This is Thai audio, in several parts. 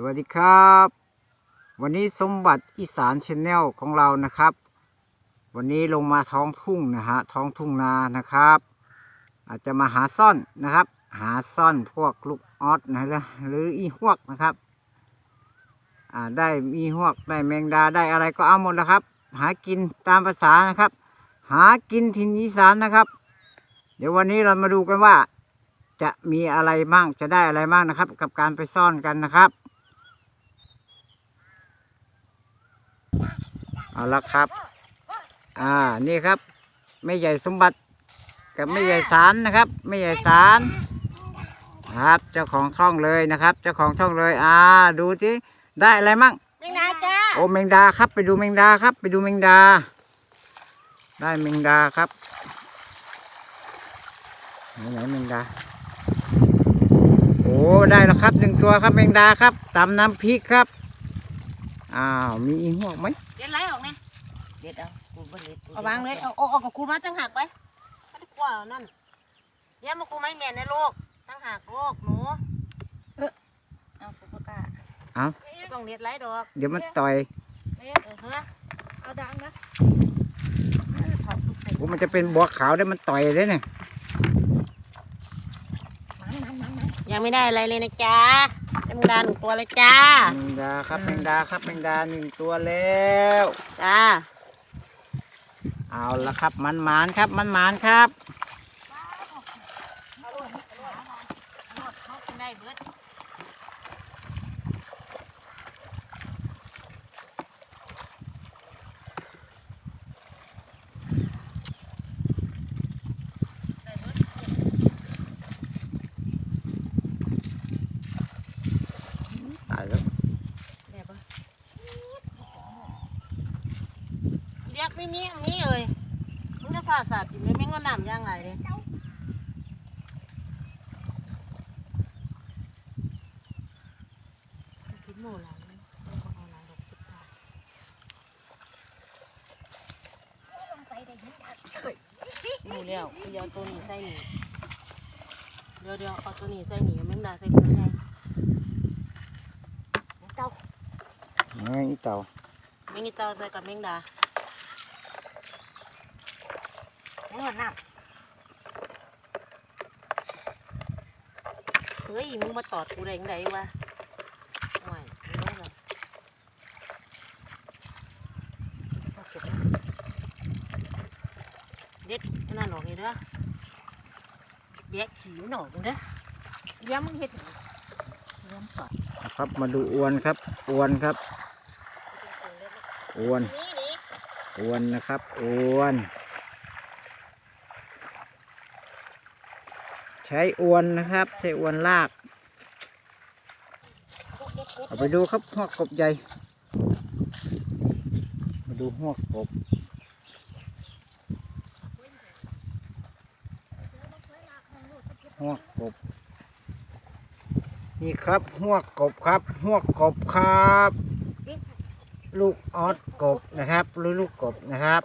สวัสดีครับ วันนี้สมบัติอีสานชแนลของเรานะครับ วันนี้ลงมาท้องทุ่งนะฮะท้องทุ่งนานะครับ อาจจะมาหาซ่อนนะครับ หาซ่อนพวกลูกออสนะหรือหรืออีหวกนะครับอ่าได้อีหวกได้แมงดาได้อะไรก็เอาหมดแล้วครับ หากินตามภาษานะครับ หากินถิ่นอีสานนะครับ เดี๋ยววันนี้เรามาดูกันว่าจะมีอะไรบ้างจะได้อะไรบ้างนะครับ กับการไปซ่อนกันนะครับ เอาละครับ อ่า นี่ครับแม่ใหญ่สมบัติกับแม่ใหญ่สารนะครับแม่ใหญ่สารครับ เจ้าของช่องเลยนะครับ เจ้าของช่องเลย อ่า ดูสิได้อะไรมั่งแมงดาจ้าโอ้แมงดาครับ ไปดูแมงดาครับ ไปดูแมงดา ได้แมงดาครับไหนไหนแมงดาโอ้ได้แล้วครับหนึ่งตัวครับแมงดาครับตำน้ำพริกครับ อ้าว มีอีหัวกไหมเด็ดไรออกเนี่ยเด็ดเอากูบ่เด็ดเอาวางเลยเอาเอาเอากับครูมาตั้งหักไปไม่ได้กลัวเอานั่นเดี๋ยวมาครูไม่แม่นในโลกตั้งหักโลกหนูเอากูบ่กล้าไม่ต้องเด็ดไรดอก เดี๋ยวมันต่อยเออเฮ้ยเอาดังนะโอ้มันจะเป็นบัวขาวได้มันต่อยเลยเนี่ยยังไม่ได้อะไรเลยนะจ๊ะแม งดาหนึ่งตัวเลยจ้าแมงดาครับแมงดาครับแมงดาหนึ่งตัวแล้วจ้าเอาละครับมันหมานครับมันหมานครับ ได้เบิด ตายแล้ว ได้ปะ เรียกไม่มีมีเอ้ยมึงจะพาสัตว์อยู่ไม่งั้นน้ำย่างไรเลยคิดโน่ละเอาเลังดอกสุดท้ยวกูจะเอาตัวนี้ใส่หนีเดี๋ยวเดี๋ยวเอาตัวนี้ใส่หนีแมงดาใส่กระไงเต้าเฮ้ยอีเต่าแมงอีเต้าใส่กับแมงดา แม่งหมดน้เฮ้ยมึงมาตอดกูได้ยังไงวะโอ้ยไม่ได้หรอกเด็ดขนาดหนอกนี่เด้อแบกขี้หนอกเด้อเดี๋ยวมึงเห็ดำเริ่มก่อนครับมาดูอวนครับ อวนครับ อวน อวนนะครับ อวน ใช้อวนนะครับ ใช้อวนลาก เอาไปดูครับหัวกบใหญ่ มาดูหัวกบหัวกบ นี่ครับหัวกบครับหัวกบครับ ลูกออสกบนะครับหรือลูกกบนะครับ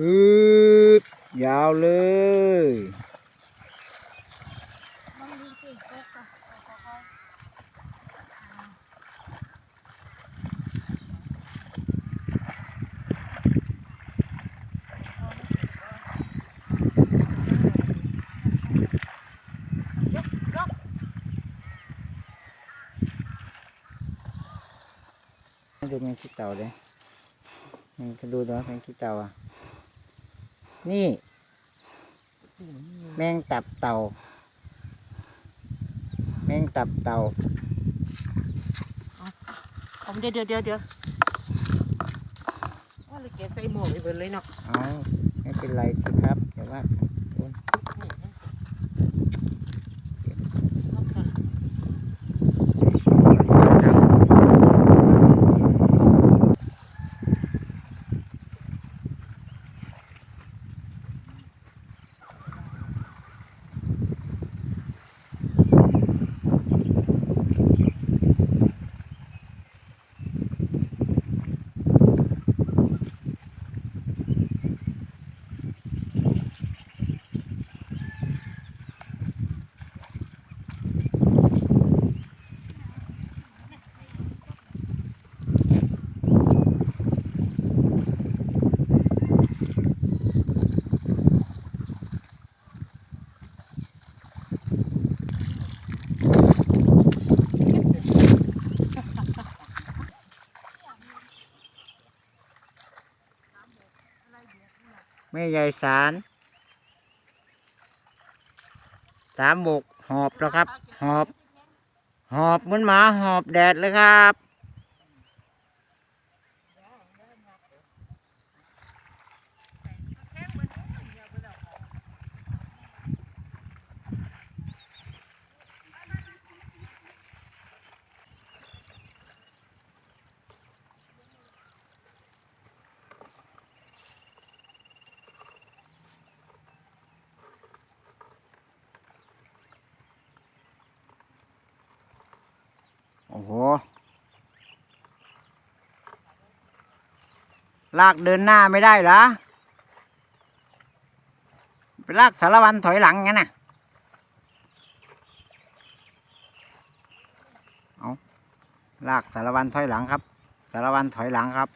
ฮึบยาวเลยดูแมงขี้เต่าเลยมัดูเนาะแมงขี้เต่าอะ นี่ แมงตับเต่า แมงตับเต่าผมเดี๋ยวเดี๋ยวเดี๋ยวเดี๋ยวว่าเลยเก็บใส่หมวกไปเบิดเลยเนาะ เอาไม่เป็นไรสิครับแต่ว่า ม่ใหญ่สารสามบกหอบแล้วครับ หอบ หอบเหมือนหมาหอบแดดเลยครับ โอ้โห ลากเดินหน้าไม่ได้เหรอไปลากสารวันถอยหลังงั้นน่ะเอาลากสารวันถอยหลังครับ สารวันถอยหลังครับ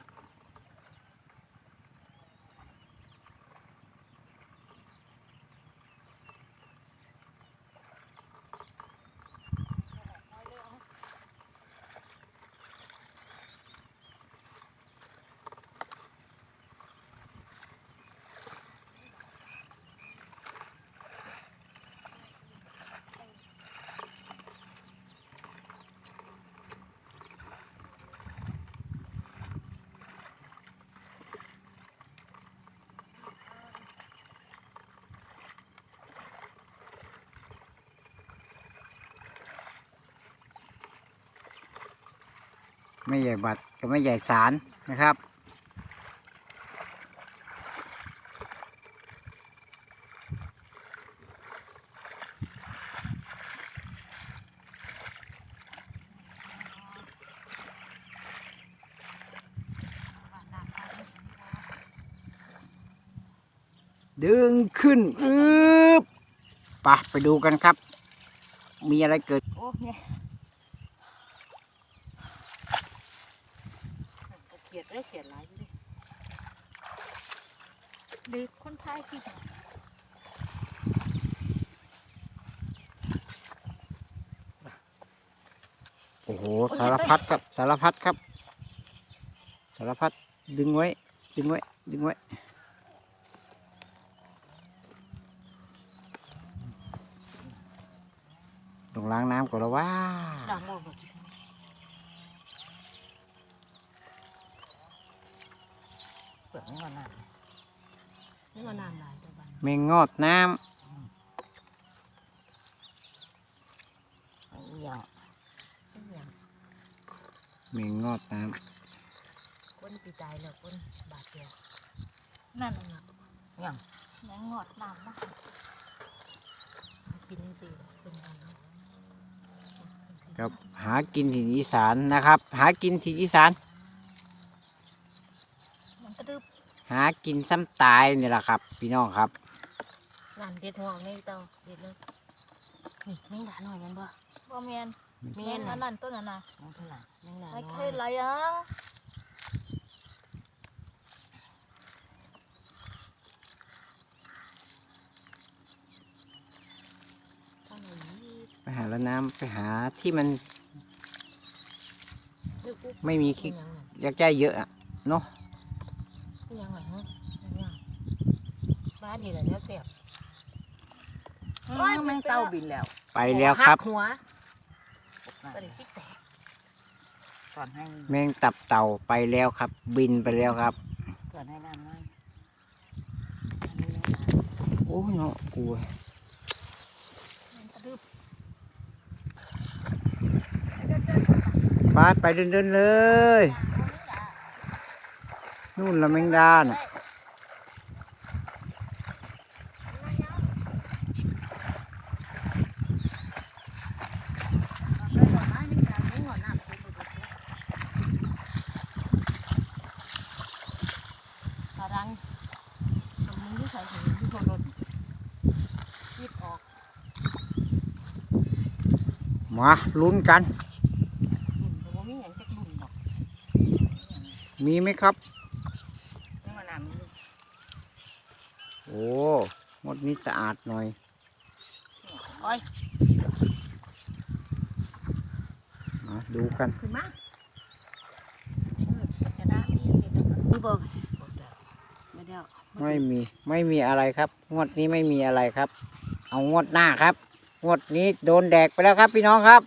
ไม่ใหญ่บัตรกับไม่ใหญ่สารนะครับ ดึงขึ้นอึบปะไปดูกันครับ มีอะไรเกิด โอ้เนี่ย เอาเขียดได้เขียดหลายอยู่ดิเด็กคนไทยที่ โอ้โหสารพัดครับสารพัดครับ สารพัดดึงไว้ ดึงไว้ ดึงไว้ ต้องล้างน้ำก่อนแล้วว่า ด่างหมดบ่ เปลือกนี่มันนั่นนี่มานานหลายแต่บ้านเมงงอดน้ไอ้เหี้ยไอ้หยังำเมงงอดน้คนตีตายแล้วคนบาดเจ็บนั่นน่ะยังแมงงอดน้ำนะกินสิเป็นกันำกับหากินถิ่นอีสานนะครับ หากินถิ่นอีสานมันกระดึบ หากินซ้ำตายนี่แหละครับ พี่น้องครับงานเด็ดหัวนี่เต้าเด็ดเลยนี่แมงดาหน่อยแมันบ่บ่แมนแมแมนนน่ะอันนั้นต้นอันน่ะแมงเท่าไหร่แมงดาไม่น้เคอยยไหลยังเท่าไหร่นี่ไปหาแล้วน้ำไปหาที่มันเดี๋ยวกูไม่มีขี้เป็นหยังน่ะอยากได้เยอะอะเนาะ ยังไงฮะยังบ้านนี่แหละเนี่ยเสียบแม่งเต้าบินแล้ว ไปแล้วครับหัวตอนนี้ที่แตกก่อนให้แมงตับเต่าไปแล้วครับ บินไปแล้วครับก่อนให้น้ำน้อยโอ้ยเนาะกลัวมันกระดึบไปไปเดินๆเลย นู่นละแมงดาน่ะตาดังทำมึงที่ใส่ถุงที่โดนรถยิบออกมาลุ้นกัน มีไหมครับ นี่มาน้ำนี่ โอ้ห มดนี้สะอาดหน่อยโอ้ยมาดูกันขึ้นมาจะได้นี่นี่ต้องดูเบิ่งไม่ได้ไม่มีไม่มีอะไรครับ งวดนี้ไม่มีอะไรครับ เอางวดหน้าครับ งวดนี้โดนแดกไปแล้วครับพี่น้องครับ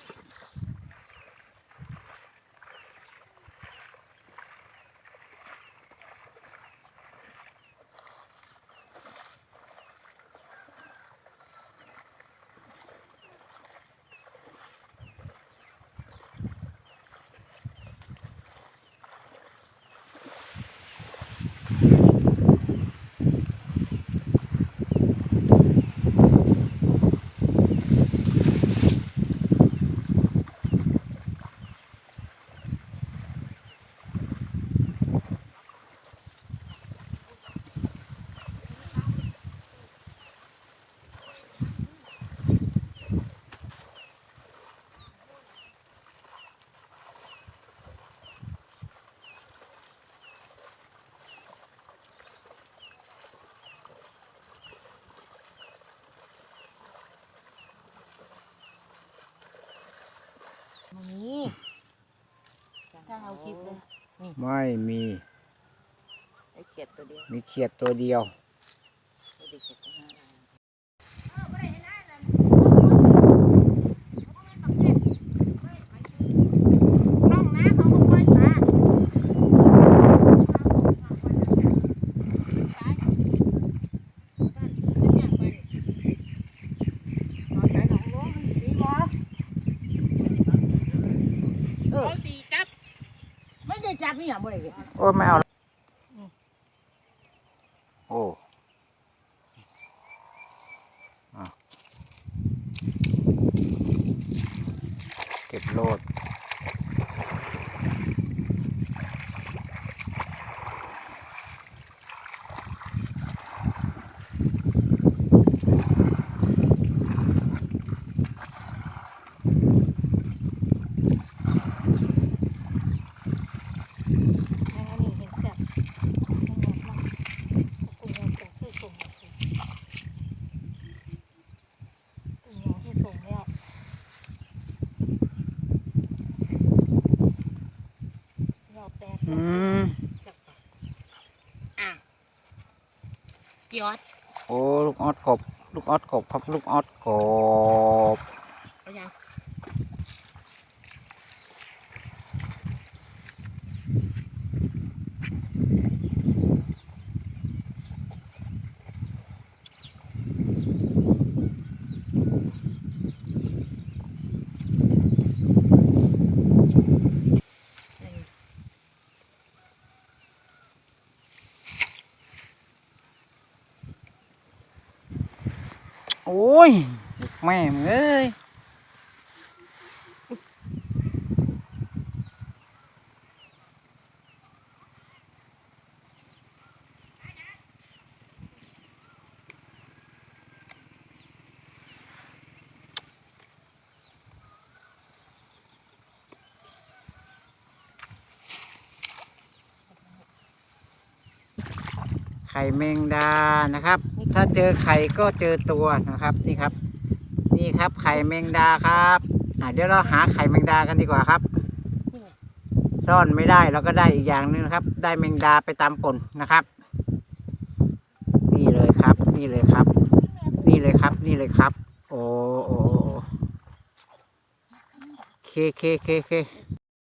นี่ถ้าเอาคลิปเลย ไม่มี ไอ้เขียดตัวเดียว มีเขียดตัวเดียว ตัวเดียวเขียดตัวห้าลาย น้องนะเขาก็ปล่อยปลาเอาสีจับ ไม่ได้จับนี่หรอบ่ได้โอ้ยไม่เอาละโอ้อะเก็บโลด ยังอันนี้เห็นแบบมันหมดละกูยังส่งที่ส่งกูยังที่ส่งแล้วเราแตก อืม อะ ยอด โอ้ ลูกออดกบ ลูกออดกบครับ ลูกออดกบ อ้ยแม่มึงเอ้ยไข่แมงดานะครับ ถ้าเจอไข่ก็เจอตัวนะครับนี่ครับ นี่ครับไข่แมงดาครับเดี๋ยวเราหาไข่แมงดากันดีกว่าครับ ซ่อนไม่ได้เราก็ได้อีกอย่างหนึงนะครับ ได้แมงดาไปตามปนนะครับ นี่เลยครับ นี่เลยครับ นี่เลยครับ นี่เลยครับ โอ้โอ้โอ้เคเคเคเค